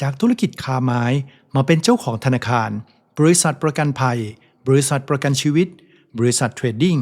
จากธุรกิจคาไม้มาเป็นเจ้าของธนาคาร บริษัทประกันภัย บริษัทประกันชีวิต บริษัทเทรดดิ้ง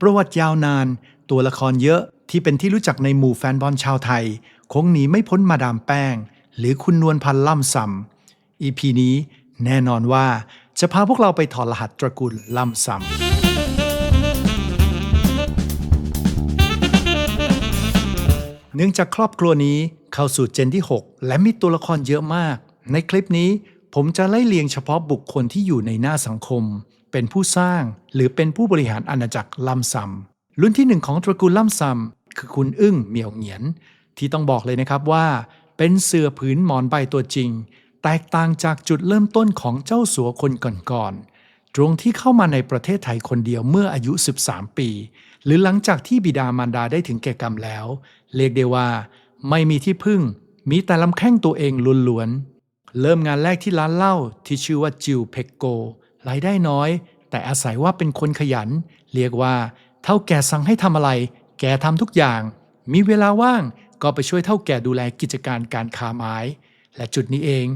ประวัติยาวนาน ตัวละครเยอะที่เป็นที่รู้จักในหมู่แฟนบอลชาวไทย คงหนีไม่พ้นมาดามแป้ง หรือคุณนวลพันธ์ล่ำซำ EP นี้แน่นอนว่าจะพาพวกเราไปถอดรหัสตระกูลล่ำซำ เนื่องจากครอบครัวนี้เข้าสู่เจนที่ 6 และมีตัวละครเยอะมาก ในคลิปนี้ผมจะไล่เลียงเฉพาะบุคคลที่อยู่ในหน้าสังคม เป็นผู้สร้างหรือเป็นผู้บริหารอาณาจักรล่ำซำรุ่นที่หนึ่งของตระกูลล่ำซำคือคุณอึ้งเหมียวเหงียน ที่ต้องบอกเลยนะครับว่า เป็นเสือผืนหมอนใบตัวจริง แตกต่างจากจุดเริ่มต้นของเจ้าสัวคนก่อนๆตรงที่เข้ามาในประเทศไทยคนเดียวเมื่ออายุ 13 ปี หรือหลังจากที่บิดามารดาได้ถึงแก่กรรมแล้ว เรียกได้ว่า ไม่มีที่พึ่ง มีแต่ลำแข้งตัวเองล้วนๆ เริ่มงานแรกที่ร้านเหล้าที่ชื่อว่าจิวเพกโกรายได้น้อย แต่อาศัยว่าเป็นคนขยัน เรียกว่า เท่าแก่สั่งให้ทำอะไร แกทำทุกอย่าง มีเวลาว่างก็ไปช่วยเท่าแก่ดูแลกิจการการค้าไม้ และจุดนี้เอง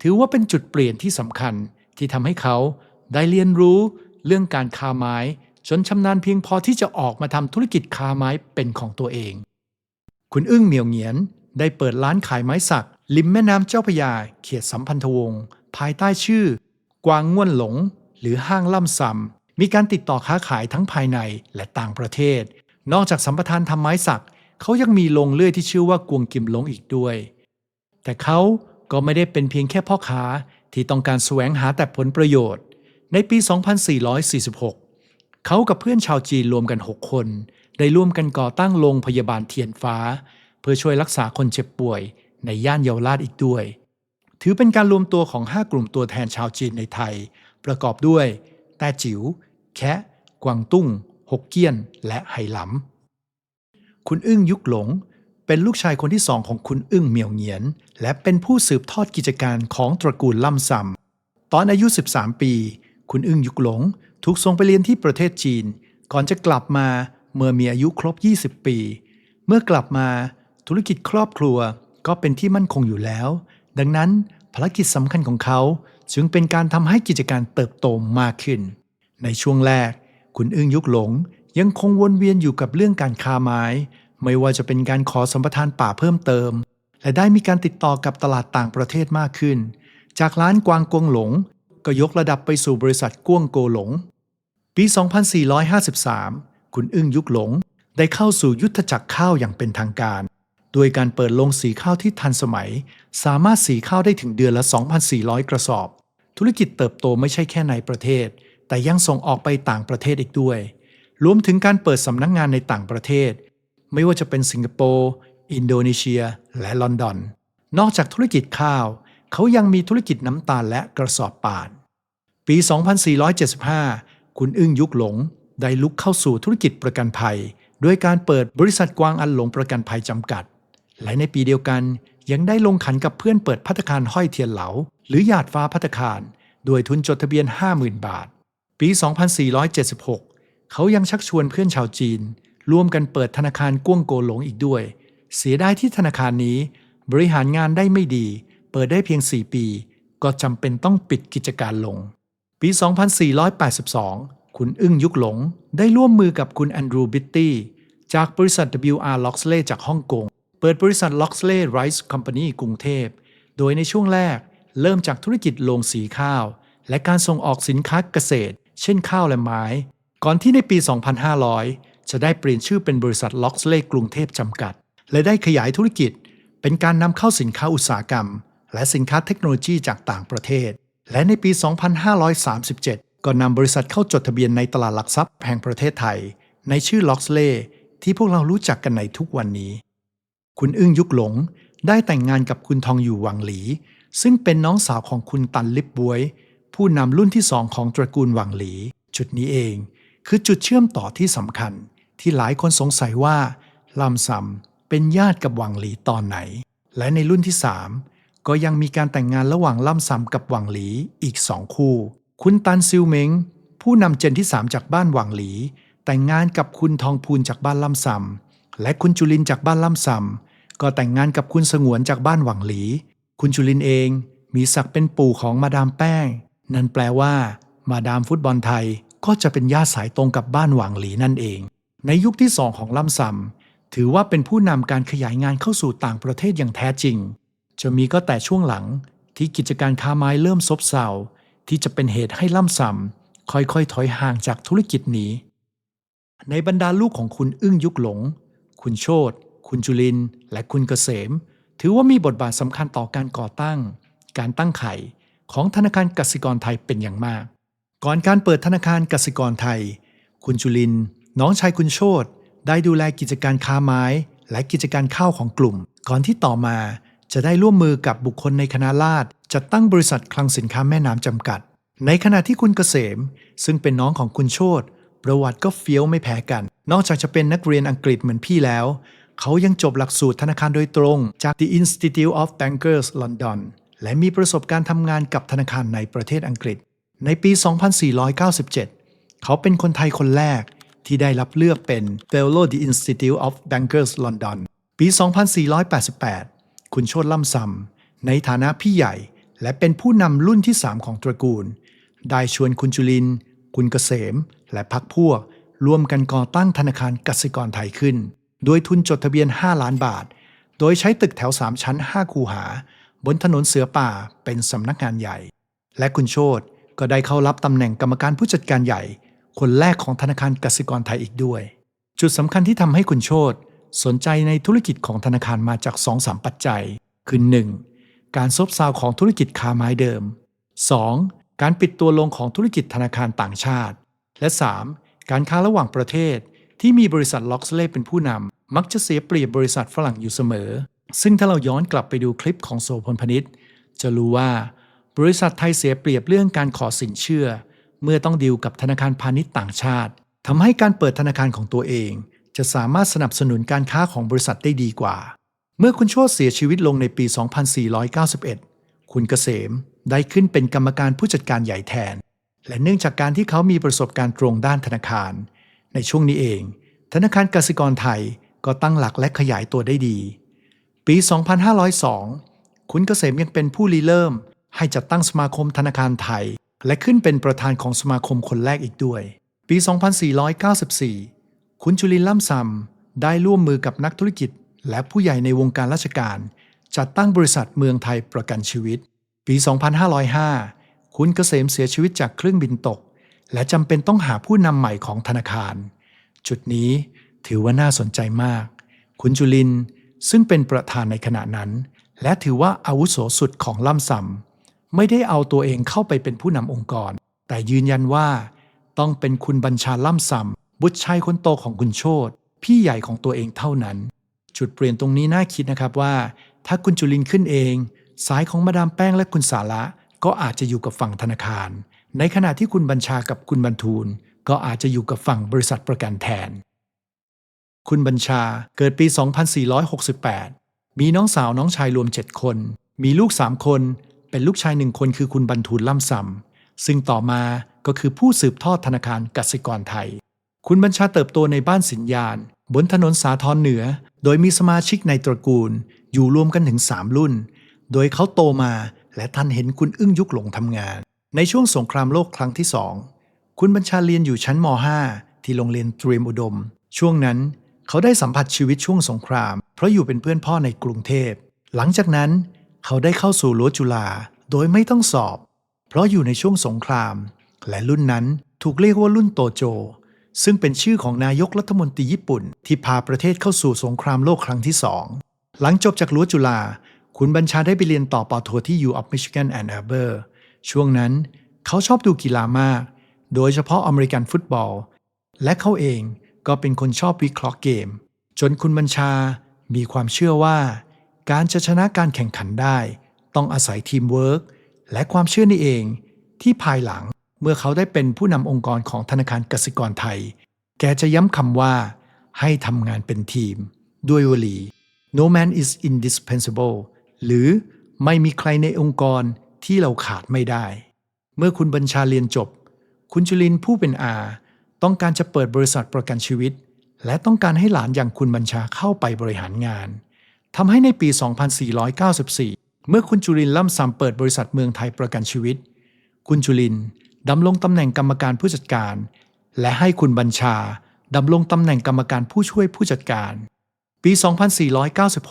ถือว่าเป็นจุดเปลี่ยนที่สำคัญที่ทำให้เขาได้เรียนรู้เรื่องการค้าไม้ จนชำนาญเพียงพอที่จะออกมาทำธุรกิจค้าไม้เป็นของตัวเอง คุณอึ้งเหมียวเหงียนได้เปิดร้านขายไม้สัก ริมแม่น้ำเจ้าพระยา เขตสัมพันธวงศ์ภายใต้ชื่อ กวางง่วนหลง หรือห้างล่ำซำมีการติดต่อค้าขายทั้งภายในและต่างประเทศ นอกจากสัมปทานทำไม้สัก เขายังมีโรงเลื่อยที่ชื่อว่ากวงกิมหลงอีกด้วย แต่เขาก็ไม่ได้เป็นเพียงแค่พ่อค้าที่ต้องการแสวงหาแต่ผลประโยชน์ ในปี 2446 เขากับเพื่อนชาวจีนรวมกัน 6 คน ได้ร่วมกันก่อตั้งโรงพยาบาลเทียนฟ้า เพื่อช่วยรักษาคนเจ็บป่วยในย่านเยาวราชอีกด้วย ถือเป็นการรวมตัวของ 5 กลุ่มตัวแทนชาวจีนในไทย ประกอบด้วย แต้จิ๋ว แคะ กวางตุ้ง หกเกี้ยน และไหหลำ คุณอึ้งยุกหลง เป็นลูกชายคนที่สองของคุณอึ้งเหมียวเหงียน และเป็นผู้สืบทอดกิจการของตระกูลล่ำซำตอนอายุ 13 ปี คุณอึ้งยุกหลง ถูกส่งไปเรียนที่ประเทศจีน ก่อนจะกลับมาเมื่อมีอายุครบ 20 ปี เมื่อกลับมาธุรกิจครอบครัวก็เป็นที่มั่นคงอยู่แล้ว ดังนั้นภารกิจสำคัญของเขาจึงเป็นการทำให้กิจการเติบโตมากขึ้น ในช่วงแรก คุณอึ้งยุกหลงยังคงวนเวียนอยู่กับเรื่องการค้าไม้ ไม่ว่าจะเป็นการขอสัมปทานป่าเพิ่มเติม และได้มีการติดต่อกับตลาดต่างประเทศมากขึ้น จากร้านกวางกวงหลง ก็ยกระดับไปสู่บริษัทกวงโกหลง ปี 2453 คุณอึ้งยุกหลง ได้เข้าสู่ยุทธจักรข้าวอย่างเป็นทางการ โดยการเปิดโรงสีข้าวที่ทันสมัย สามารถสีข้าวได้ถึงเดือนละ 2,400 กระสอบ ธุรกิจเติบโตไม่ใช่แค่ในประเทศ แต่ยังส่งออกไปต่างประเทศอีกด้วย รวมถึงการเปิดสำนักงงานในต่างประเทศ ไม่ว่าจะเป็นสิงคโปร์ อินโดนีเซีย และลอนดอน นอกจากธุรกิจข้าว เขายังมีธุรกิจน้ำตาลและกระสอบป่าน ปี 2475 คุณอึ้งยุกหลง ได้ลุกเข้าสู่ธุรกิจประกันภัยด้วยการเปิดบริษัทกวางอันหลงประกันภัยจำกัด และในปีเดียวกันยังได้ลงขันกับเพื่อนเปิดพัตตาคารห้อยเทียนเหลา หรือหยาดฟ้าพัตตาคารด้วยทุนจดทะเบียน 50,000 บาท ปี 2476 เขายังชักชวนเพื่อนชาวจีน ร่วมกันเปิดธนาคารก้วงโกหลงอีกด้วย เสียดายที่ธนาคารนี้ บริหารงานได้ไม่ดี เปิดได้เพียง 4 ปี ก็จำเป็นต้องปิดกิจการลง ปี 2482 คุณอึ้งยุกหลง ได้ร่วมมือกับคุณแอนดรูว์บิตตี้จากบริษัท WR Loxley จากฮ่องกง เปิดบริษัท Loxley Rice Company กรุงเทพ โดยในช่วงแรก เริ่มจากธุรกิจโรงสีข้าว และการส่งออกสินค้าเกษตร เช่นข้าวและไม้ ก่อนที่ในปี 2500 จะได้เปลี่ยนชื่อเป็นบริษัท Loxley กรุงเทพจำกัด และได้ขยายธุรกิจ เป็นการนำเข้าสินค้าอุตสาหกรรม และสินค้าเทคโนโลยีจากต่างประเทศ และในปี 2537 ก็นำบริษัทเข้าจดทะเบียนในตลาดหลักทรัพย์แห่งประเทศไทย ในชื่อ Loxley ที่พวกเรารู้จักกันในทุกวันนี้ คุณอึ้งยุกหลงได้แต่งงานกับคุณทองอยู่หวังหลี ซึ่งเป็นน้องสาวของคุณตันลิบบวย ผู้นำรุ่นที่สองของตระกูลหวังหลี จุดนี้เอง คือจุดเชื่อมต่อที่สำคัญ ที่หลายคนสงสัยว่าลำซำเป็นญาติกับหวังหลีตอนไหน และในรุ่นที่3 ก็ยังมีการแต่งงานระหว่างล่ำซำกับหวังหลีอีกสองคู่ คุณตันซิวเมงผู้นำเจนที่ 3 จากบ้านหวังหลี แต่งงานกับคุณทองพูนจากบ้านล่ำซำและคุณจุลินจากบ้านล่ำซำก็แต่งงานกับคุณสงวนจากบ้านหวังหลี คุณจุลินเองมีศักดิ์เป็นปู่ของมาดามแป้ง นั่นแปลว่า มาดามฟุตบอลไทยก็จะเป็นญาติสายตรงกับบ้านหวังหลีนั่นเอง ในยุคที่สองของล่ำซำถือว่าเป็นผู้นำการขยายงานเข้าสู่ต่างประเทศอย่างแท้จริง จะมีก็แต่ช่วงหลังที่กิจการค้าไม้เริ่มซบเซาที่จะเป็นเหตุให้ล่ำซำค่อยๆ ถอยห่างจากธุรกิจนี้ ในบรรดาลูกของคุณอึ้งยุกหลง คุณโชตคุณจุลิน และคุณเกษม ถือว่ามีบทบาทสำคัญต่อการก่อตั้ง การตั้งไข่ของธนาคารกสิกรไทยเป็นอย่างมาก ก่อนการเปิดธนาคารกสิกรไทย คุณจุลิน น้องชายคุณโชตได้ดูแลกิจการค้าไม้ และกิจการข้าวของกลุ่ม ก่อนที่ต่อมา จะได้ร่วมมือกับบุคคลในคณะราษฎรจัดตั้งบริษัทคลังสินค้าแม่น้ำจำกัด ในขณะที่คุณเกษม ซึ่งเป็นน้องของคุณโชตประวัติก็เฟี้ยวไม่แพ้กัน นอกจากจะเป็นนักเรียนอังกฤษเหมือนพี่แล้ว เขายังจบหลักสูตรธนาคารโดยตรงจาก The Institute of Bankers London และมีประสบการณ์ทำงานกับธนาคารในประเทศอังกฤษ ในปี 2497 เขาเป็นคนไทยคนแรกที่ได้รับเลือกเป็น Fellow The Institute of Bankers London ปี 2488 คุณโชติล่ำซำในฐานะพี่ใหญ่ และเป็นผู้นำรุ่นที่ 3 ของตระกูล ได้ชวนคุณจุลิน คุณเกษม และพักพวกร่วมกันก่อตั้งธนาคารกสิกรไทยขึ้น โดยทุนจดทะเบียน 5 ล้านบาท โดยใช้ตึกแถว 3 ชั้น 5 คูหา บนถนนเสือป่าเป็นสำนักงานใหญ่ และคุณโชตก็ได้เข้ารับตำแหน่งกรรมการผู้จัดการใหญ่ คนแรกของธนาคารกสิกรไทยอีกด้วย จุดสำคัญที่ทำให้คุณโชต สนใจในธุรกิจของธนาคารมาจาก 2-3 ปัจจัย คือ 1. การซบเซาของธุรกิจคาไม้เดิม 2. การปิดตัวลงของธุรกิจธนาคารต่างชาติ และ 3. การค้าระหว่างประเทศ ที่มีบริษัทล็อกสเลเป็นผู้นำมักจะเสียเปรียบบริษัทฝรั่งอยู่เสมอ ซึ่งถ้าเราย้อนกลับไปดูคลิปของโสพลพนิษฐ์จะรู้ว่า บริษัทไทยเสียเปรียบเรื่องการขอสินเชื่อ เมื่อต้องดีลกับธนาคารพาณิชย์ต่างชาติทำให้การเปิดธนาคารของตัวเอง จะสามารถสนับสนุนการค้าของบริษัทได้ดีกว่า เมื่อคุณโชติเสียชีวิตลงในปี 2491 คุณเกษมได้ขึ้นเป็นกรรมการผู้จัดการใหญ่แทน และเนื่องจากการที่เขามีประสบการณ์ตรงด้านธนาคาร ในช่วงนี้เอง ธนาคารกสิกรไทยก็ตั้งหลักและขยายตัวได้ดี ปี 2502 คุณเกษมยังเป็นผู้ริเริ่ม ให้จัดตั้งสมาคมธนาคารไทย และขึ้นเป็นประธานของสมาคมคนแรกอีกด้วย ปี 2494 คุณจุลินล่ำซำได้ร่วมมือกับนักธุรกิจ และผู้ใหญ่ในวงการราชการ จัดตั้งบริษัทเมืองไทยประกันชีวิต ปี 2505 คุณเกษมเสียชีวิตจากเครื่องบินตก และจำเป็นต้องหาผู้นำใหม่ของธนาคาร จุดนี้ถือว่าน่าสนใจมาก คุณจุลินซึ่งเป็นประธานในขณะนั้น และถือว่าอาวุโสสุดของล่ำซำไม่ได้เอาตัวเองเข้าไปเป็นผู้นำองค์กร แต่ยืนยันว่าต้องเป็นคุณบัญชาล่ำซำ บุตรชายคนโตของคุณโชตพี่ใหญ่ของตัวเองเท่านั้น จุดเปลี่ยนตรงนี้น่าคิดนะครับว่า ถ้าคุณจุลินขึ้นเอง สายของมาดามแป้งและคุณสาระก็อาจจะอยู่กับฝั่งธนาคาร ในขณะที่คุณบัญชากับคุณบรรทูล ก็อาจจะอยู่กับฝั่งบริษัทประกันแทน คุณบัญชาเกิดปี 2468 มีน้องสาวน้องชายรวม 7 คน มีลูก 3 คน เป็นลูกชายหนึ่งคนคือคุณบรรทูลล่ำซำซึ่งต่อมาก็คือผู้สืบทอดธนาคารกสิกรไทย คุณบัญชาเติบโตในบ้านสินยาน บนถนนสาทรเหนือ โดยมีสมาชิกในตระกูล อยู่รวมกันถึง3รุ่น โดยเขาโตมาและท่านเห็นคุณอึ้งยุกหลงทำงาน ในช่วงสงครามโลกครั้งที่สองคุณบัญชาเรียนอยู่ชั้นม .5 ที่โรงเรียนเตรียมอุดม ช่วงนั้น เขาได้สัมผัสชีวิตช่วงสงคราม เพราะอยู่เป็นเพื่อนพ่อในกรุงเทพ หลังจากนั้นเขาได้เข้าสู่รั้วจุฬาโดยไม่ต้องสอบ เพราะอยู่ในช่วงสงคราม และรุ่นนั้นถูกเรียกว่ารุ่นโตโจ ซึ่งเป็นชื่อของนายกรัฐมนตรีญี่ปุ่น ที่พาประเทศเข้าสู่สงครามโลกครั้งที่สองหลังจบจากรั้วจุฬาคุณบัญชาได้ไปเรียนต่อปอโทที่ U of Michigan Ann Arbor ช่วงนั้นเขาชอบดูกีฬามาก โดยเฉพาะอเมริกันฟุตบอล และเขาเองก็เป็นคนชอบวิเคราะห์เกม จนคุณบัญชามีความเชื่อว่า การจะชนะการแข่งขันได้ ต้องอาศัยทีมเวิร์กและความเชื่อนี่เอง ที่ภายหลัง เมื่อเขาได้เป็นผู้นำองค์กรของธนาคารกสิกรไทย แกจะย้ำคำว่าให้ทำงานเป็นทีม ด้วยวลี no man is indispensable หรือไม่มีใครในองค์กรที่เราขาดไม่ได้ เมื่อคุณบัญชาเรียนจบ คุณจุลินผู้เป็นอา ต้องการจะเปิดบริษัทประกันชีวิต และต้องการให้หลานอย่างคุณบัญชาเข้าไปบริหารงานทำให้ในปี 2494 เมื่อคุณจุลินล่ำซำเปิดบริษัทเมืองไทยประกันชีวิต คุณจุลิน ดำรงตำแหน่งกรรมการผู้จัดการ และให้คุณบัญชาดำรงตำแหน่งกรรมการผู้ช่วยผู้จัดการ ปี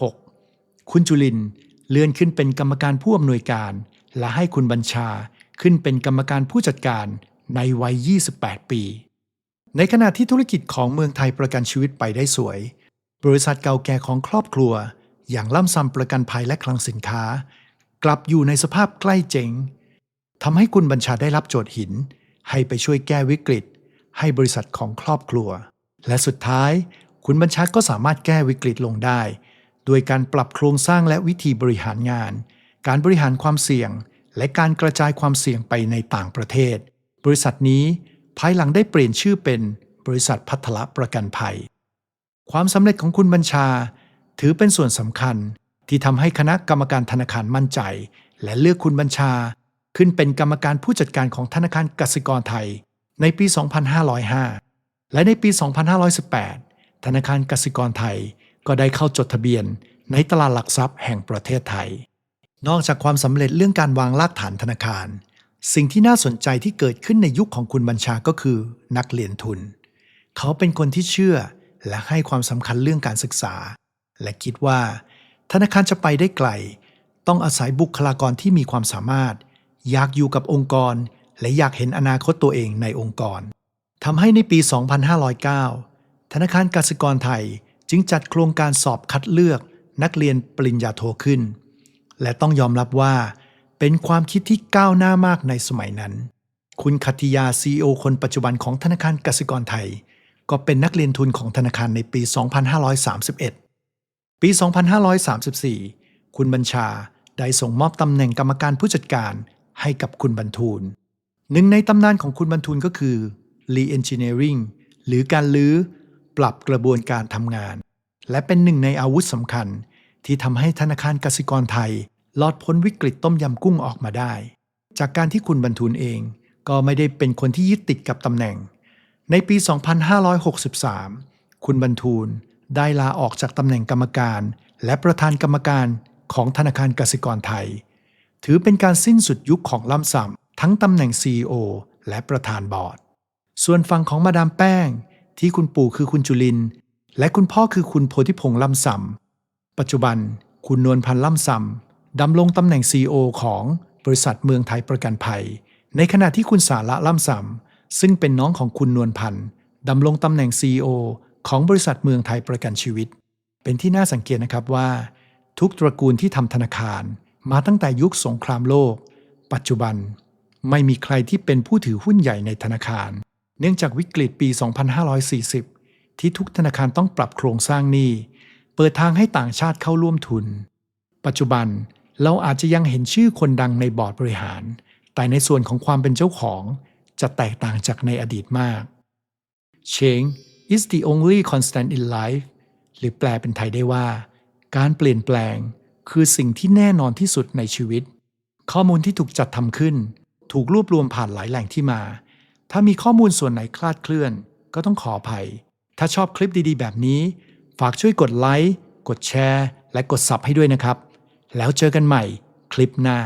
2496 คุณจุลินเลื่อนขึ้นเป็นกรรมการผู้อำนวยการ และให้คุณบัญชาขึ้นเป็นกรรมการผู้จัดการในวัย 28 ปี ในขณะที่ธุรกิจของเมืองไทยประกันชีวิตไปได้สวย บริษัทเก่าแก่ของครอบครัว อย่างล่ำซำประกันภัยและคลังสินค้า กลับอยู่ในสภาพใกล้เจ๊ง ทำให้คุณบัญชาได้รับโจทย์หิน ให้ไปช่วยแก้วิกฤต ให้บริษัทของครอบครัว และสุดท้าย คุณบัญชาก็สามารถแก้วิกฤตลงได้ โดยการปรับโครงสร้างและวิธีบริหารงาน การบริหารความเสี่ยง และการกระจายความเสี่ยงไปในต่างประเทศ บริษัทนี้ภายหลังได้เปลี่ยนชื่อเป็นบริษัทพัทละประกันภัย ความสำเร็จของคุณบัญชา ถือเป็นส่วนสำคัญที่ทำให้คณะกรรมการธนาคารมั่นใจ และเลือกคุณบัญชา ขึ้นเป็นกรรมการผู้จัดการของธนาคารกสิกรไทย ในปี 2505 และในปี 2518 ธนาคารกสิกรไทยก็ได้เข้าจดทะเบียนในตลาดหลักทรัพย์แห่งประเทศไทย นอกจากความสำเร็จเรื่องการวางรากฐานธนาคาร สิ่งที่น่าสนใจที่เกิดขึ้นในยุคของคุณบัญชาก็คือ นักเรียนทุน เขาเป็นคนที่เชื่อและให้ความสำคัญเรื่องการศึกษา และคิดว่า ธนาคารจะไปได้ไกล ต้องอาศัยบุคลากรที่มีความสามารถ อยากอยู่กับองค์กร และอยากเห็นอนาคตตัวเองในองค์กรทำให้ในปี 2509 ธนาคารกสิกรไทยจึงจัดโครงการสอบคัดเลือกนักเรียนปริญญาโทขึ้น และต้องยอมรับว่า เป็นความคิดที่ก้าวหน้ามากในสมัยนั้น คุณคัติยาซีอคนปัจจุบันของธนาคารกสิกรไทย ก็เป็นนักเรียนทุนของธนาคารในปี 2531 ปี 2534 คุณบัญชาได้ส่งมอบตำแหน่งกรรมการผู้จัดการ ให้กับคุณบรรทูล หนึ่งในตำนานของคุณบรรทูลก็คือ Re-engineering หรือการลื้อปรับกระบวนการทำงาน และเป็นหนึ่งในอาวุธสำคัญที่ทำให้ธนาคารกสิกรไทยรอดพ้นวิกฤตต้มยำกุ้งออกมาได้ จากการที่คุณบรรทูลเองก็ไม่ได้เป็นคนที่ยึดติดกับตำแหน่ง ในปี 2563 คุณบรรทูลได้ลาออกจากตำแหน่งกรรมการ และประธานกรรมการของธนาคารกสิกรไทย ถือเป็นการสิ้นสุดยุคของล่ำซ้ำทั้งตำแหน่ง CEO และประธานบอร์ด ส่วนฝั่งของมาดามแป้ง ที่คุณปู่คือคุณจุลิน และคุณพ่อคือคุณโพธิพงษ์ล่ำซ้ำปัจจุบันคุณนวลพันธ์ล่ำซ้ำดำรงตำแหน่ง CEO ของบริษัทเมืองไทยประกันภัย ในขณะที่คุณสาระล่ำซ้ำซึ่งเป็นน้องของคุณนวลพันธ์ดำรงตำแหน่ง CEO ของบริษัทเมืองไทยประกันชีวิต เป็นที่น่าสังเกตนะครับว่า ทุกตระกูลที่ทำธนาคาร มาตั้งแต่ยุคสงครามโลก ปัจจุบันไม่มีใครที่เป็นผู้ถือหุ้นใหญ่ในธนาคาร เนื่องจากวิกฤตปี 2540 ที่ทุกธนาคารต้องปรับโครงสร้างหนี้เปิดทางให้ต่างชาติเข้าร่วมทุน ปัจจุบันเราอาจจะยังเห็นชื่อคนดังในบอร์ดบริหาร แต่ในส่วนของความเป็นเจ้าของจะแตกต่างจากในอดีตมาก Change is the only constant in life หรือแปลเป็นไทยได้ว่า การเปลี่ยนแปลง คือสิ่งที่แน่นอนที่สุดในชีวิต ข้อมูลที่ถูกจัดทำขึ้น ถูกรวบรวมผ่านหลายแหล่งที่มา ถ้ามีข้อมูลส่วนไหนคลาดเคลื่อน ก็ต้องขออภัย ถ้าชอบคลิปดีๆ แบบนี้ ฝากช่วยกดไลค์กดแชร์ และกด Sub ให้ด้วยนะครับ แล้วเจอกันใหม่คลิปหน้า